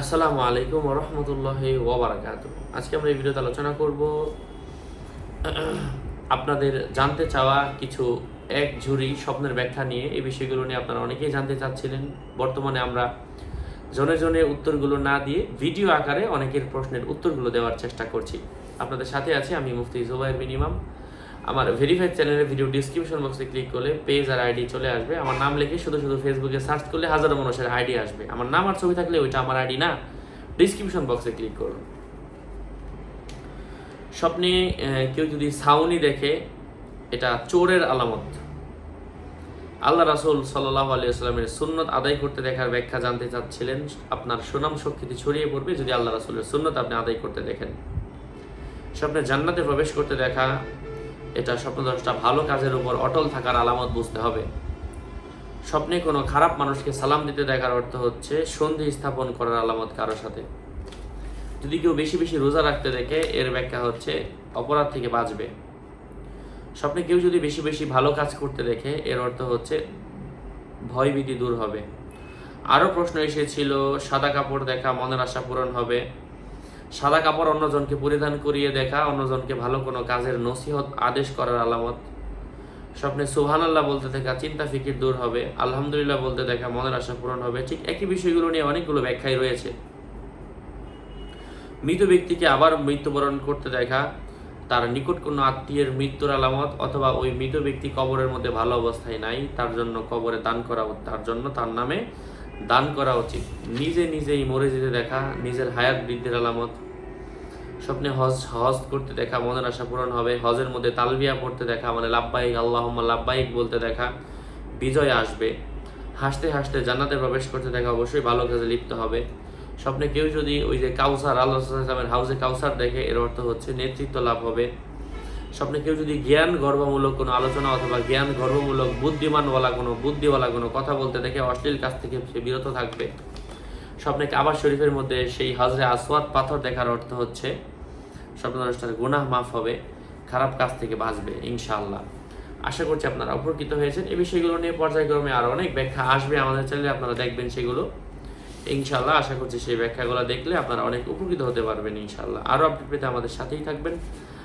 আসসালামু আলাইকুম রহমতুল্লাহ ওবরাকাত। আজকে আমরা এই ভিডিওতে আলোচনা করব, আপনাদের জানতে চাওয়া কিছু এক ঝুড়ি স্বপ্নের ব্যাখ্যা নিয়ে। এই বিষয়গুলো নিয়ে আপনারা অনেকেই জানতে চাচ্ছিলেন। বর্তমানে আমরা জনে জনে উত্তরগুলো না দিয়ে ভিডিও আকারে অনেকের প্রশ্নের উত্তরগুলো দেওয়ার চেষ্টা করছি। আপনাদের সাথে আছি আমি মুফতি জুবাইর বিন ইমাম। আমার ভেরিফাইড চ্যানেলের ভিডিও ডিসক্রিপশন বক্সে ক্লিক করলে পেজ আর আইডি চলে আসবে। আমার নাম লিখে শুধু শুধু ফেসবুকে সার্চ করলে হাজারো মানুষের আইডি আসবে। আমার নাম আর ছবি থাকলে ওইটা আমার আইডি না। ডিসক্রিপশন বক্সে ক্লিক করুন। স্বপ্নে কেউ যদি সাউনি দেখে, এটা চোরের আলামত। আল্লাহ রাসুল সাল্লাহ আলিয়াস্লামের সুন্নত আদায় করতে দেখার ব্যাখ্যা জানতে চাচ্ছিলেন। আপনার সুনাম শক্তিতে ছড়িয়ে পড়বে যদি আল্লাহ রাসুলের সুন্নত আপনি আদায় করতে দেখেন। স্বপ্নে জান্নাতে প্রবেশ করতে দেখা এটা স্বপ্নদ্রষ্টা ভালো কাজের উপর অটল থাকার আলামত বুঝতে হবে। স্বপ্নে কোনো খারাপ মানুষকে সালাম দিতে দেখার অর্থ হচ্ছে সন্ধি স্থাপন করার আলামত কারোর সাথে। যদি কেউ বেশি বেশি রোজা রাখতে দেখে, এর ব্যাখ্যা হচ্ছে অপরাধ থেকে বাঁচবে। স্বপ্নে কেউ যদি বেশি বেশি ভালো কাজ করতে দেখে, এর অর্থ হচ্ছে ভয়ভীতি দূর হবে। আরও প্রশ্ন এসেছিল, সাদা কাপড় দেখা মনের আশা পূরণ হবে। সাদা কাপড় অন্যজনকে পরিধান করিয়ে দেখা, অন্যজনকে ভালো কোনো কাজের নসিহত আদেশ করার আলামত। স্বপ্নে সুহান আল্লাহ বলতে দেখা চিন্তা ফিকির দূর হবে, আলহামদুলিল্লাহ বলতে দেখা মনের আশা পূরণ হবে। ঠিক একই বিষয়গুলো নিয়ে অনেকগুলো ব্যাখ্যাই রয়েছে। মৃত ব্যক্তিকে আবার মৃত্যুবরণ করতে দেখা, তার নিকট কোনো আত্মীয়ের মৃত্যুর আলামত অথবা ওই মৃত ব্যক্তি কবরের মধ্যে ভালো অবস্থায় নাই, তার জন্য কবরে দান করা, তার জন্য তার নামে দান করা উচিত। নিজে নিজেই মরে যেতে দেখা, নিজের হায়াত বৃদ্ধির আলামত। স্বপ্নে হজ হজ করতে দেখা, মনের আশা পূরণ হবে। হজের মধ্যে তালবিয়া পড়তে দেখা মানে লাব্বাইক আল্লাহ লাব্বাইক বলতে দেখা, বিজয় আসবে। হাসতে হাসতে জান্নাতে প্রবেশ করতে দেখা অবশ্যই ভালো কাজে লিপ্ত হবে। স্বপ্নে কেউ যদি ওই যে কাউসার, আল্লাহ ইসলামের হাউসে কাউসার দেখে, এর অর্থ হচ্ছে নেতৃত্ব লাভ হবে। স্বপ্নে কেউ যদি জ্ঞান গর্বমূলক কোনো আলোচনা অথবা জ্ঞান গর্বমূলক বুদ্ধিমানওয়ালা কোনো, বুদ্ধিওয়ালা কোনো কথা বলতে দেখে অশ্লীল কাছ থেকে সে বিরত থাকবে। স্বপ্নে কাবার শরীফের মধ্যে সেই হজরে আসওয়াদ পাথর দেখার অর্থ হচ্ছে, স্বপ্নদ্রষ্টার গুনাহ মাফ হবে, খারাপ কাজ থেকে বাঁচবে, ইনশাআল্লাহ। আশা করছি আপনারা উপকৃত হয়েছেন। এই বিষয়গুলো নিয়ে পর্যায়ক্রমে আরও অনেক ব্যাখ্যা আসবে আমাদের চ্যানেলে আপনারা দেখবেন সেগুলো। ইনশাআল্লাহ, আশা করছি সেই ব্যাখ্যাগুলো দেখলে আপনারা অনেক উপকৃত হতে পারবেন, ইনশাআল্লাহ। আরও আপডেট পেতে আমাদের সাথেই থাকবেন।